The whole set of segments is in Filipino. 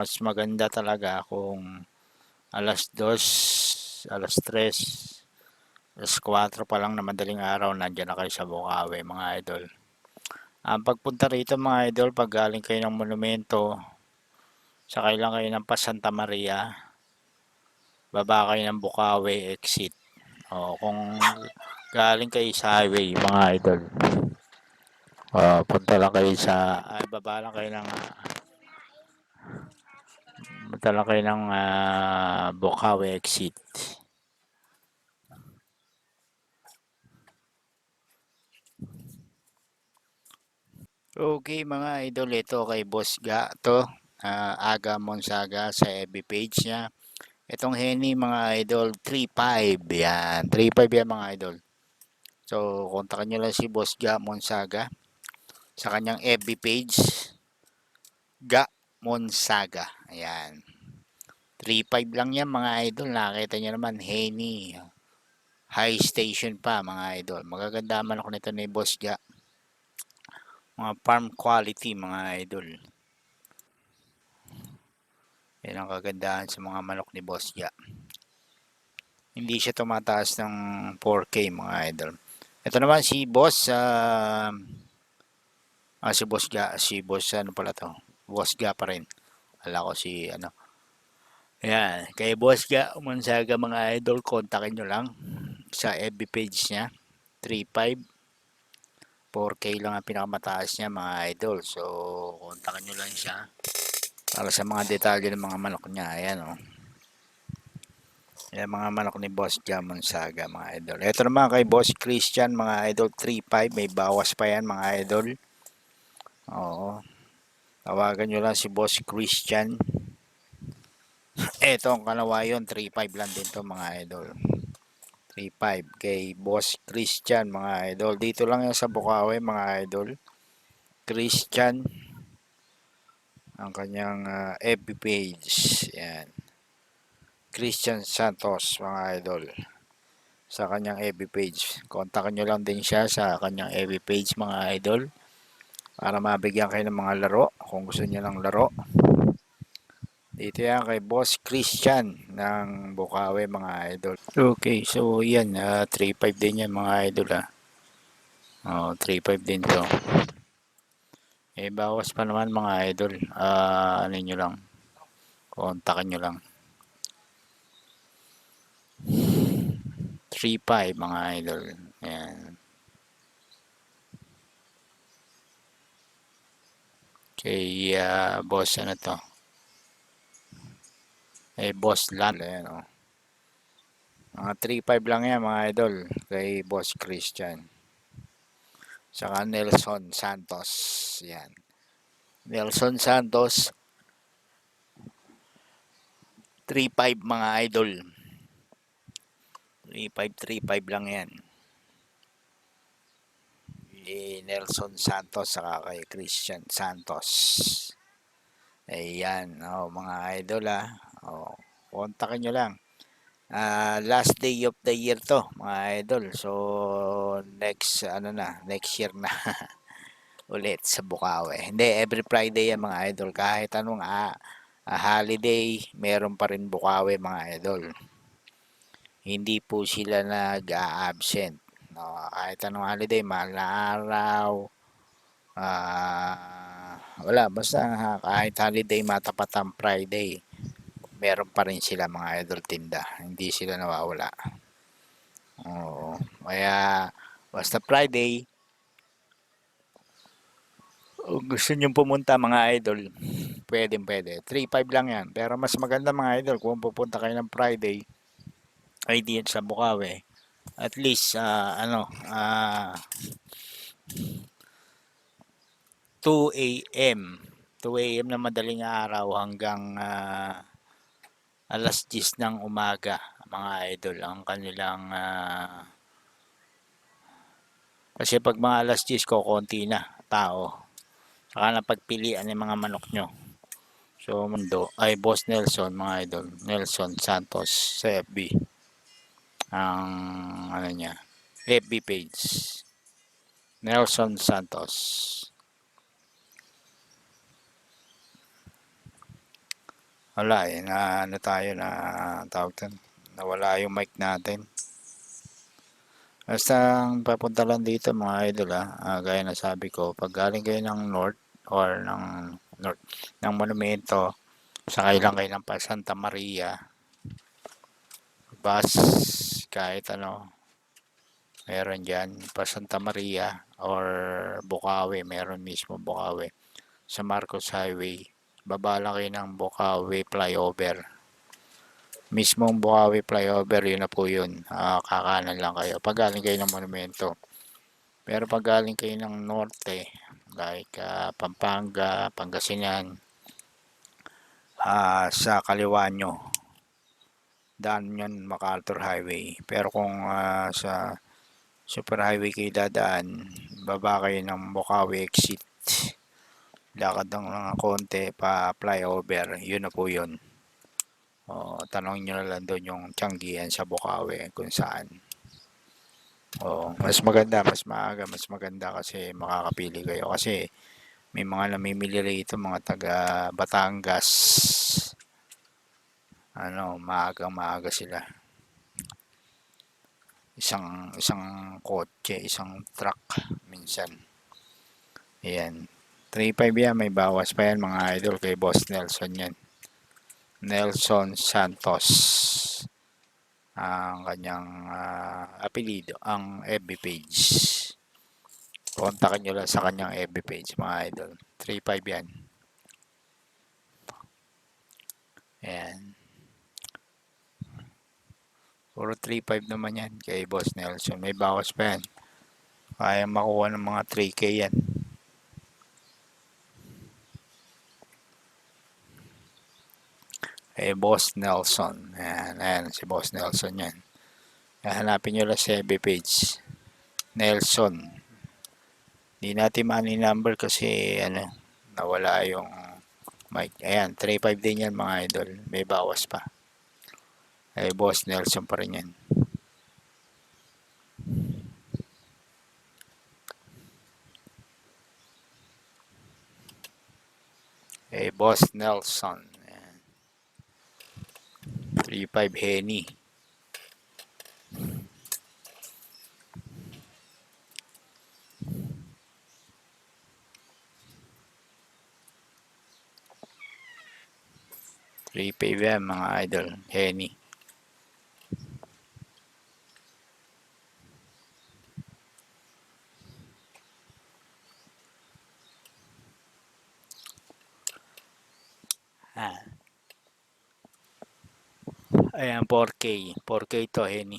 Mas maganda talaga kung alas 2, alas 3, alas 4 pa lang na madaling araw nandiyan na kayo sa Bukawi mga idol. Ang pagpunta rito mga idol, pag galing kayo ng monumento, sakay lang kayo ng pa Santa Maria, baba kayo ng Bukawi exit. O, kung galing kayo sa highway mga idol, o, punta lang kayo sa, ay, baba lang kayo ng lang kayo ng ah, Bukawi exit. Okay mga idol, ito kay Boss Ga to, ah, Aga Monsaga sa FB page niya. Itong Henny mga idol, 3.5 yan, 3.5 yan mga idol. So, kontakin nyo lang si Boss Ga Monsaga sa kanyang FB page, Ga Monsaga. Ayan. 3.5 lang yan mga idol. Nakita nyo naman, Henny. High station pa mga idol. Magaganda manok nito ni Boss Ga. Mga farm quality mga idol. Yan ang kagandahan sa mga manok ni Boss Ga. Hindi siya tumataas ng 4K mga idol. Ito naman si Boss ah ah, si Boss Ga, si Boss ano pala to? Boss Ga pa rin. Ala ko si ano. Ayan, kay Boss Ga, Umansaga mga idol, kontakin nyo lang sa FB page niya. 35 4K lang ang pinakamataas niya mga idol. So, kontakin nyo lang siya para sa mga detalye ng mga manok niya. Ayan o. Oh. Yan mga manok ni Boss Jamon Saga mga idol. Ito naman kay Boss Christian mga idol 3.5. May bawas pa yan mga idol. Oo. Tawagan nyo lang si Boss Christian. Ito ang kanawayon 3.5 lang din to mga idol. 3.5 kay Boss Christian mga idol. Dito lang yan sa Bukawi mga idol. Christian ang kanyang uh, FB page. Yan. Christian Santos mga idol sa kanyang FB page. Kontakin nyo lang din siya sa kanyang FB page mga idol para mabigyan kayo ng mga laro kung gusto niyo ng laro. Dito yan kay Boss Christian ng Bukawi mga idol. Okay, so yan, uh, 3.5 din yan mga idol ah. Oh, 3.5 din to. Eh, bawas pa naman mga idol. Ah, ano nyo lang. Kontakin nyo lang. 3.5 mga idol. Ayan. Kay uh, boss ano to? Eh, boss land. Ayan. Oh. Mga 3.5 lang yan mga idol. Kay boss Christian. Saka Nelson Santos. Yan. Nelson Santos. 3.5 mga idol. 3.5, 3.5 lang yan. Ni Nelson Santos saka kay Christian Santos. Ayan. Oh, mga idol ah. Oh, kontakin nyo lang uh, last day of the year to mga idol so next ano na next year na ulit sa Bukawi hindi every Friday yan mga idol kahit anong uh, uh, holiday meron pa rin Bukawi mga idol hindi po sila nag-absent no? kahit anong holiday mahal na araw uh, wala basta kahit holiday matapat ang Friday meron pa rin sila mga idol tinda. Hindi sila nawawala. Oo. Kaya, basta Friday, kung gusto nyo pumunta mga idol, pwede pwede. 3-5 lang yan. Pero mas maganda mga idol, kung pupunta kayo ng Friday, ay diyan sa Bukawi, at least, uh, ano, uh, 2 a.m. 2 a.m. na madaling araw hanggang uh, alas 10 ng umaga mga idol ang kanilang uh, kasi pag mga alas 10 ko konti na tao saka na pagpilian ng mga manok nyo so mundo ay boss Nelson mga idol Nelson Santos sa FB ang ano niya FB page Nelson Santos Wala eh, na ano tayo na tawag doon. Nawala yung mic natin. Basta ang papunta lang dito mga idol ah, ah, gaya na sabi ko, pag galing kayo ng north or ng north ng monumento, sakay lang kayo ng pa Santa Maria, bus, kahit ano, meron dyan, pa Santa Maria or Bukawi, meron mismo Bukawi, sa Marcos Highway, baba lang kayo ng Bukawi flyover. Mismong Bukawi flyover, yun na po yun. Ah, kakanan lang kayo. Pag galing kayo ng monumento. Pero pag galing kayo ng norte, like ah, Pampanga, Pangasinan, ah, sa kaliwa nyo, daan yun MacArthur Highway. Pero kung ah, sa super highway kayo dadaan, baba kayo ng Bukawi exit. Lakad ng mga konti pa flyover, yun na po yun. O, tanongin nyo na lang doon yung Tianggian sa Bukawi kung saan. O, mas maganda, mas maaga, mas maganda kasi makakapili kayo. Kasi may mga namimili rito, mga taga Batangas. Ano, maaga maaga sila. Isang isang kotse, isang truck minsan. Ayan. 3.5 yan, may bawas pa yan mga idol kay Boss Nelson yan. Nelson Santos ang kanyang ah, apelido, ang FB page. Kontakin nyo lang sa kanyang FB page mga idol. 3.5 yan. Ayan. Puro 3.5 naman yan kay Boss Nelson. May bawas pa yan. Kaya makuha ng mga 3K yan. eh Boss Nelson. Ayan, ayan si Boss Nelson yan. Hanapin nyo lang sa FB page. Nelson. Di natin money number kasi ano, nawala yung mic. Ayan, 3.5 din yan mga idol. May bawas pa. Eh Boss Nelson pa rin yan. Eh Boss Nelson. Ayan. 3.5 Henny. Three yan mga idol. Henny. Ah. Ayan, 4K. 4K to, Henny.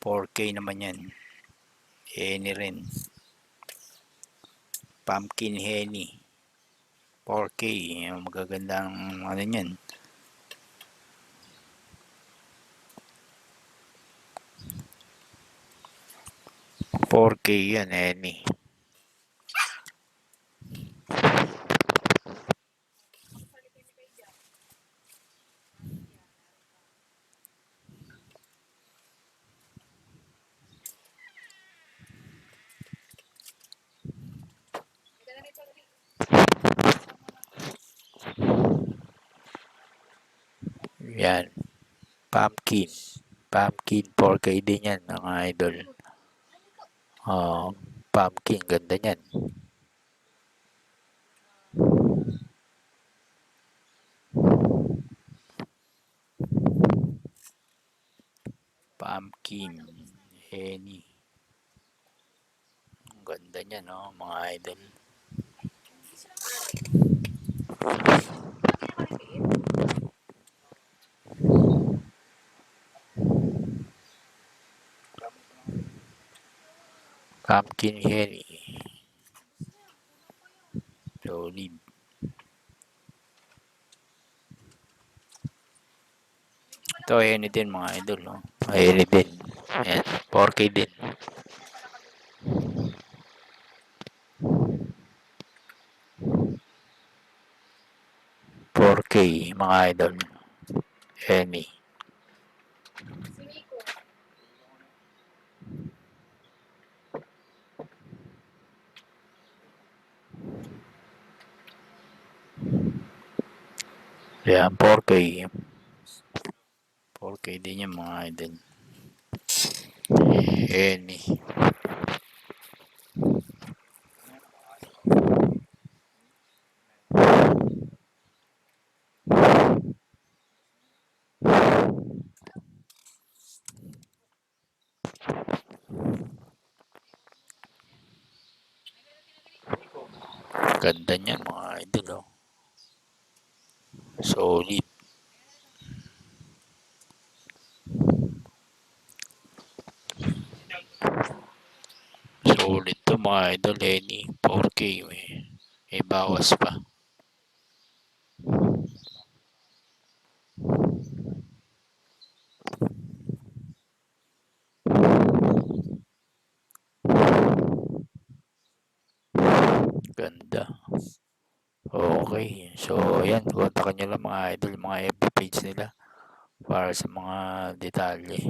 4K naman yan. Henny rin. Pumpkin Henny. 4K. Yung magagandang ano yan. K yan, Henny. Yan. Pumpkin. Pumpkin 4K din yan, mga idol. Oh, pumpkin. Ganda niyan. Pumpkin. Henny. Ganda niya, no, mga idol. Pumpkin Henny. Solid. Ito, Henny din mga idol. No? Henny din. Ayan, 4K din. K mga idol. Henny. Yan, 4K. 4K din yan mga idol. Henny. Ganda niyan mga idol oh. Solid. Solid to mga idol Henny. 4K may, may bawas pa. Ganda. Okay. So, ayan. Kontakan nyo lang mga idol, mga FB page nila para sa mga detalye.